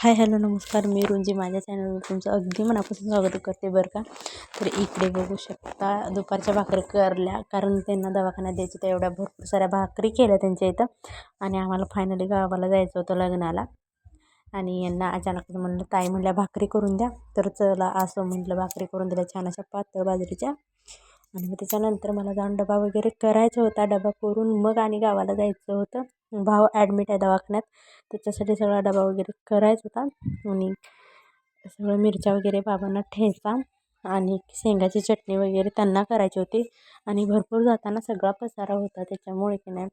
Hi hello नमस्कार. मी रुंजी. माझ्या चॅनलवर तुमचं अगदी मनापासून स्वागत करते बरं का. तर इकडे बघू शकता दुपारच्या भाकरी करल्या. कारण त्यांना दवाखान्यात द्यायचं तर एवढ्या भरपूर साऱ्या भाकरी केल्या त्यांच्या इथं. आणि आम्हाला फायनली गावाला जायचं होतं लग्नाला. आणि यांना अचानक म्हणलं ताई म्हणल्या भाकरी करून द्या. तर चला असं म्हटलं भाकरी करून दिल्या. छान अशा पातळ बाजरीच्या. आणि मग त्याच्यानंतर मला जाऊन डबा वगैरे करायचा होता. डबा करून मग आणि गावाला जायचं होतं. भाव ॲडमिट आहे दवाखान्यात. त्याच्यासाठी सगळा डबा वगैरे करायचा होता. आणि सगळं मिरच्या वगैरे बाबांना ठेचा आणि शेंगाची चटणी वगैरे त्यांना करायची होती. आणि भरपूर जाताना सगळा पसारा होता. त्याच्यामुळे की नाही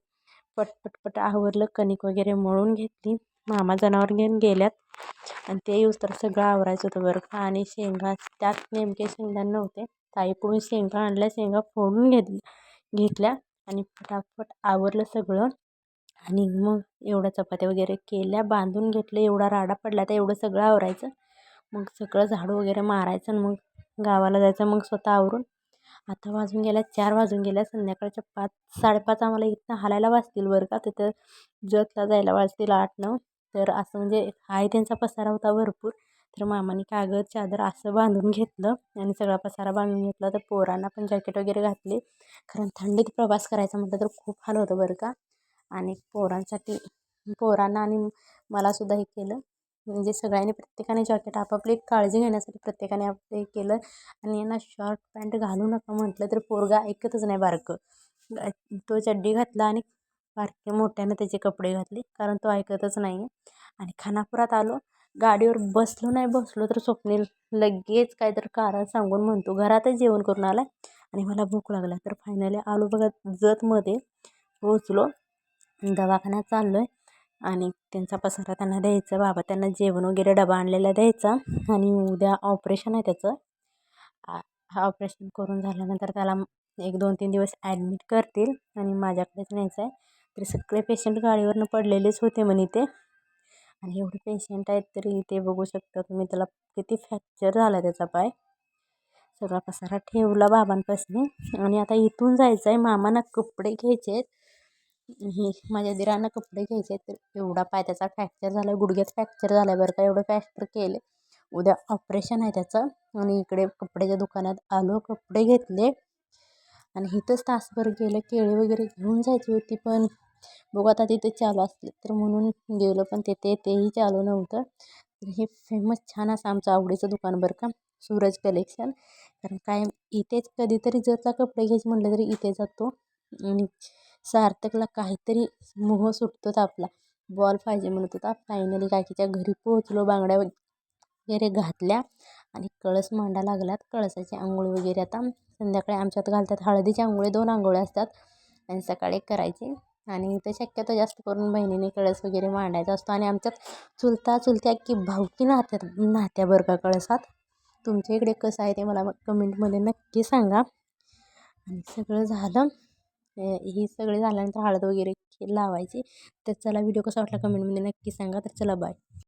पटपटपट आवरलं. कणिक वगैरे मळून घेतली. मामा जनावर घेऊन गेल्यात. आणि ते यूज तर सगळं आवरायचं होतं बरं का. आणि शेंगा त्यात नेमके शेंगदाणे नव्हते. ताईकडून शेंगा आणल्या शेंगा फोडून घेत घेतल्या आणि फटाफट आवरलं सगळं. आणि मग एवढ्या चपात्या वगैरे केल्या बांधून घेतलं एवढा राडा पडला तर एवढं सगळं आवरायचं. मग सगळं झाडू वगैरे मारायचं आणि मग गावाला जायचं मग स्वतः आवरून. आता वाजून गेल्या चार वाजून गेल्या. संध्याकाळच्या पाच साडेपाच आम्हाला इथनं हालायला वाजतील बरं का? तिथं जतला जायला वाजतील आठ नऊ. तर असं म्हणजे आहे त्यांचा पसारा होता भरपूर. तर मामाने कागद चादर असं बांधून घेतलं आणि सगळा पसारा बांधून घेतला. तर पोरांना पण जॅकेट वगैरे घातले. कारण थंडीत प्रवास करायचा म्हटलं तर खूप हाल होतं बरं का. आणि पोरांसाठी पोरांना आणि मलासुद्धा हे केलं. म्हणजे सगळ्यांनी प्रत्येकाने जॅकेट आपापली काळजी घेण्यासाठी प्रत्येकाने आपलं हे केलं. आणि यांना शॉर्ट पॅन्ट घालू नका म्हटलं तर पोरगा ऐकतच नाही बारकं. तो चड्डी घातला आणि बारके मोठ्यानं त्याचे कपडे घातले. कारण तो ऐकतच नाही आहे आणि खानापुरात आलो. गाडीवर बसलो नाही बसलो तर स्वप्नील लगेच काहीतरी कारण सांगून म्हणतो घरातच जेवण करून आला आणि मला भूक लागला. तर फायनली आलो बघा जतमध्ये. पोचलो दवाखान्यात चाललो आहे आणि त्यांचा पसारा त्यांना द्यायचा. बाबा त्यांना जेवण वगैरे डबा आणलेला द्यायचा. आणि उद्या ऑपरेशन आहे त्याचं. हा ऑपरेशन करून झाल्यानंतर त्याला एक दोन तीन दिवस ॲडमिट करतील. आणि माझ्याकडेच न्यायचं आहे तरी सगळे पेशंट गाडीवरनं पडलेलेच होते म्हणे ते. आणि एवढे पेशंट आहेत तरी ते बघू शकता तुम्ही त्याला किती फ्रॅक्चर झाला त्याचा पाय. सगळा पसारा ठेवला बाबांपासून. आणि आता इथून जायचं आहे मामांना कपडे घ्यायचे आहेत. हे माझ्या दिरांना कपडे घ्यायचे आहेत. तर एवढा पाय त्याचा फ्रॅक्चर झाला आहे गुडघ्यात फ्रॅक्चर झाला आहे बरं का. एवढं फ्रॅक्चर केले उद्या ऑपरेशन आहे त्याचं. आणि इकडे कपड्याच्या दुकानात आलो. कपडे घेतले. आणि इथंच तासभर गेलं. केळी वगैरे घेऊन जायची होती पण बघू आता तिथे चालू असले तर म्हणून गेलो पण तिथे तेही चालू नव्हतं. तर हे फेमस छान असं आमचं आवडीचं दुकान बरं का सूरज कलेक्शन कारण काय इथेच कधीतरी जर कपडे घ्यायचे म्हटलं तरी इथे जातो. आणि सार्थकला काहीतरी मोह सुटतोच आपला. बॉल पाहिजे म्हणत होता. फायनली काकीच्या घरी पोहोचलो बांगड्या वगैरे घातल्या आणि कळस मांडा लागलात. कळसाची आंघोळी वगैरे आता संध्याकाळी आमच्यात घालतात. हळदीची आंघोळी दोन आंघोळ्या असतात. आणि सकाळी करायची. आणि इथं शक्यतो जास्त करून बहिणीने कळस वगैरे मांडायचा असतो आणि आमच्यात चुलता चुलत्या की भावकी नात्या नात्या बरं का कळसात. तुमच्या इकडे कसं आहे ते मला कमेंटमध्ये नक्की सांगा. आणि सगळं झालं. हे सगळे झाल्यानंतर हळद वगैरे लावायची. तर चला व्हिडिओ कसा वाटला कमेंटमध्ये नक्की सांगा. तर चला बाय